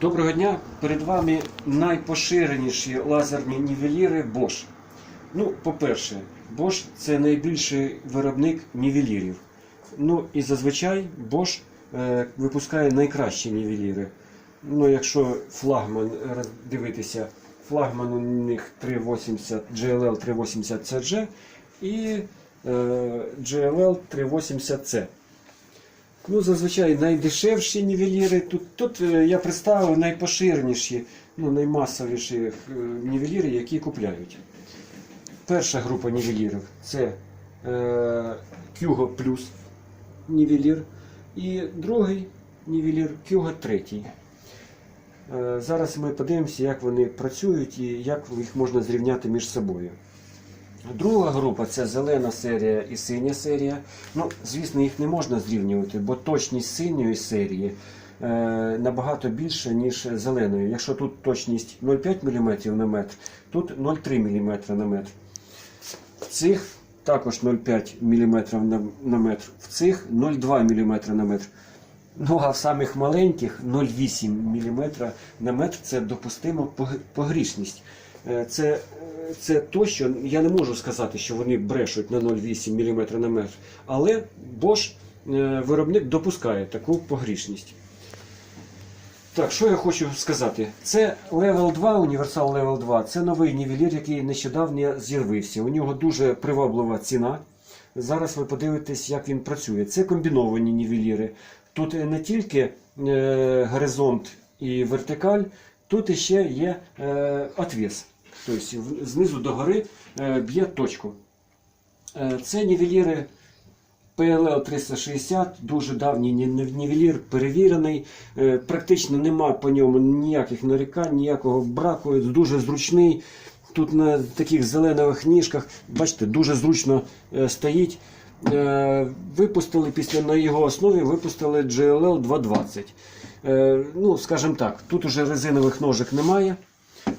Доброго дня! Перед вами найпоширеніші лазерні нівеліри Bosch. Ну, по-перше, Bosch це найбільший виробник нівелірів. Ну і зазвичай Bosch е, випускає найкращі нівеліри. Ну, якщо флагман дивитися, флагман у них 380 GLL 380 CG і е, GLL 380C. Ну, зазвичай найдешевші нівеліри. Тут, тут е, я представив найпоширеніші, ну, наймасовіші е, нівеліри, які купляють. Перша група нівелірів це е, Kyugo Plus нівелір. І другий нівелір Kyugo 3. Е, зараз ми подивимося, як вони працюють і як їх можна зрівняти між собою. Друга група це зелена серія і синя серія. Ну, звісно, їх не можна зрівнювати, бо точність синьої серії е, набагато більша, ніж зеленої. Якщо тут точність 0,5 мм на метр, тут 0,3 мм на метр. В цих також 0,5 мм на, на метр, в цих 0,2 мм на метр. Ну, а в самих маленьких 0,8 мм на метр це допустима погрішність. Е, Це, е, це то, що я не можу сказати, що вони брешуть на 0,8 мм на метр, але Bosch е, виробник допускає таку погрішність. Так, що я хочу сказати? Це Level 2, Universal Level 2. Це новий нівелір, який нещодавно з'явився. У нього дуже приваблива ціна. Зараз ви подивитесь, як він працює. Це комбіновані нівеліри. Тут не тільки е, горизонт і вертикаль, тут іще є е, отвес. Тобто знизу до гори е, б'є точку. Е, це нівеліри PLL 360, дуже давній ні- ні- нівелір, перевірений. Е, Практично нема по ньому ніяких нарікань, ніякого браку. Дуже зручний. Тут на таких зелених ніжках, бачите, дуже зручно стоїть. Випустили після на його основі випустили GLL 220. Е, Ну, скажімо так, тут уже резинових ножик немає.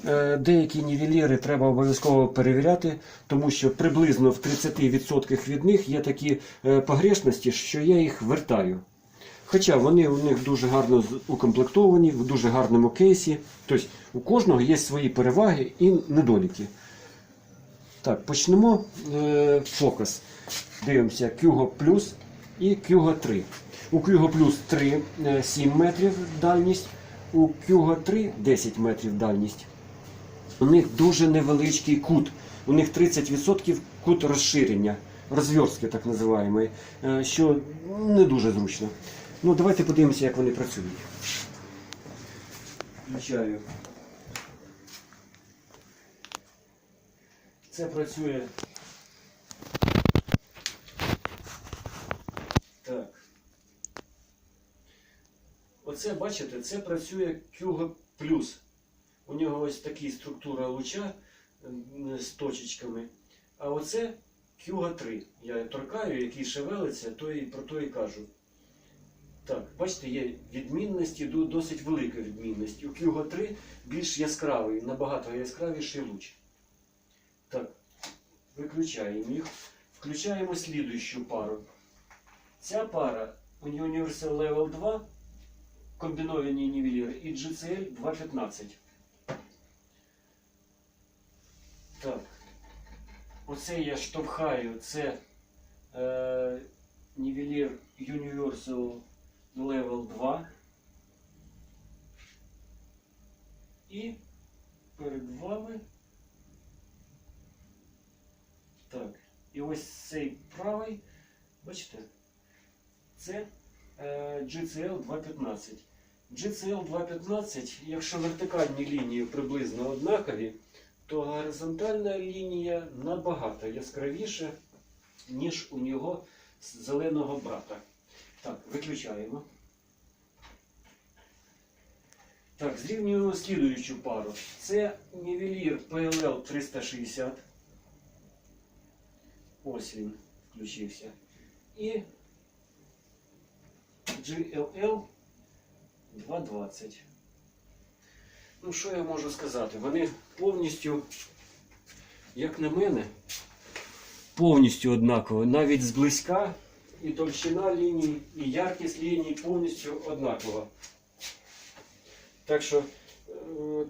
Е, Деякі нівеліри треба обов'язково перевіряти, тому що приблизно в 30% від них є такі е, погрешності, що я їх вертаю. Хоча вони у них дуже гарно укомплектовані, в дуже гарному кейсі. Тобто у кожного є свої переваги і недоліки. Так, почнемо е, фокус. Дивимося Kyugo Plus і Kyugo 3. У Kyugo Plus 3 е, 7 метрів дальність, у Kyugo 3 10 метрів дальність. У них дуже невеличкий кут. У них 30% кут розширення, розверстки так називаємо, е, що не дуже зручно. Ну, давайте подивимося, як вони працюють. Включаю. Це працює. Так. Оце, бачите, це працює Plus. У нього ось така структура луча з точечками. А оце Kyuga 3. Я торкаю, який шевелиться, то і про то і кажу. Так, бачите, є відмінності, досить велика відмінність. У Kyuga 3 більш яскравий, набагато яскравіший луч. Так, виключаємо їх. Включаємо слідуючу пару. Ця пара Universal Level 2 комбіновані нівеліри і GCL 215. Так. Оце я штовхаю, це е, нівелір Universal Level 2. І перед вами. Так. І ось цей правий, бачите, це е, GCL 215. GCL 215, якщо вертикальні лінії приблизно однакові, то горизонтальна лінія набагато яскравіша, ніж у нього зеленого брата. Так, виключаємо. Так, зрівнюємо слідуючу пару. Це нівелір PLL 360. Ось він включився. І GLL 220. Ну, що я можу сказати? Вони повністю, як на мене, повністю однакові. Навіть зблизька і товщина ліній, і яркість ліній повністю однакова. Так що е,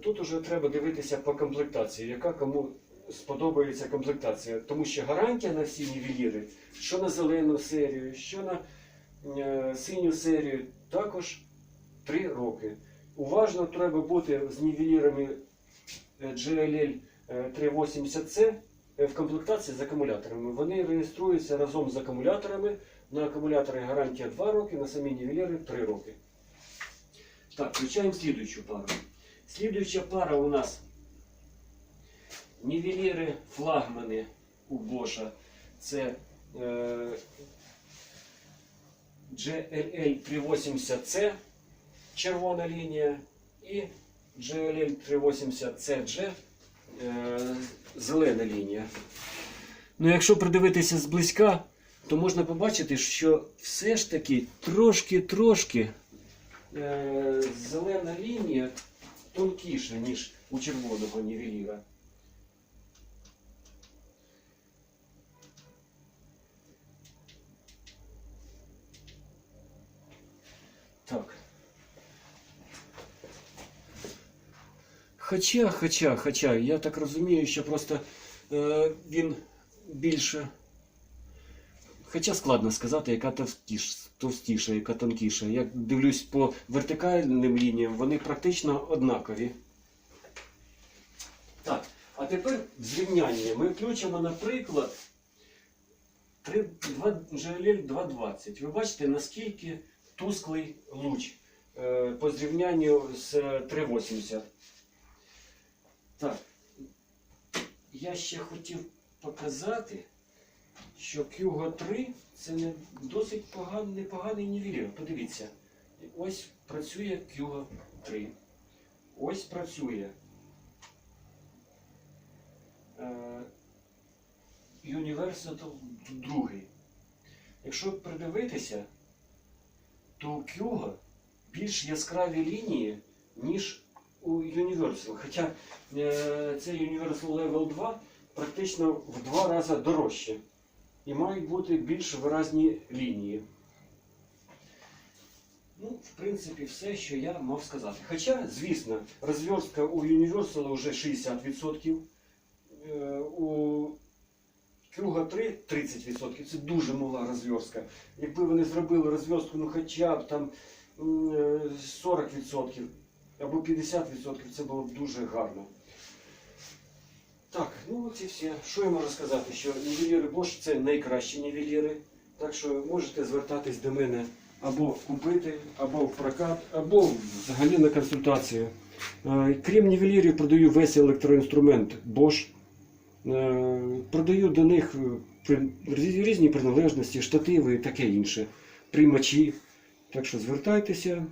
тут уже треба дивитися по комплектації, яка кому сподобається комплектація. Тому що гарантія на всі нівеліри, що на зелену серію, що на е, синю серію, також 3 роки. Уважно треба бути з нівелірами е, GLL е, 380C е, в комплектації з акумуляторами. Вони реєструються разом з акумуляторами. На акумулятори гарантія 2 роки, на самі нівеліри 3 роки. Так, включаємо слідуючу пару. Слідуюча пара у нас нівеліри флагмани у Боша. Це е, GLL 380C, червона лінія, і GLL 380CG, е, зелена лінія. Ну, якщо придивитися зблизька, то можна побачити, що все ж таки трошки-трошки е, зелена лінія тонкіша, ніж у червоного нівеліра. Так. Хоча, хоча, хоча, я так розумію, що просто е, він більше. Хоча складно сказати, яка товстіш, товстіша, яка тонкіша. Я дивлюсь по вертикальним лініям, вони практично однакові. Так, а тепер в зрівнянні ми включимо, наприклад, 3, 2, GLL 220. Ви бачите, наскільки тусклий луч е, по зрівнянню з е, 380. Так, я ще хотів показати, що Qgo 3 це не досить поганий, непоганий нівелір. Подивіться, ось працює Qgo 3. Ось працює е, Universal 2. Якщо придивитися, то у Qgo більш яскраві лінії, ніж у Universal. Хоча цей Universal Level 2 практично в два рази дорожче. І мають бути більш виразні лінії. Ну, в принципі, все, що я мав сказати. Хоча, звісно, розв'язка у Universal вже 60%, е, у Qgo 3 30%. Це дуже мала розв'язка. Якби вони зробили розв'язку ну, хоча б там е, 40% або 50%, це було б дуже гарно. Так, ну от і все. Що я можу сказати? Що нівеліри Bosch це найкращі нівеліри. Так що можете звертатись до мене або купити, або в прокат, або взагалі на консультацію. Е, Крім нівелірів, продаю весь електроінструмент Bosch. Е, Продаю до них е, різні приналежності, штативи і таке інше, приймачі. Так що звертайтеся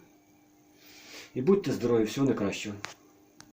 і будьте здорові, всього найкращого.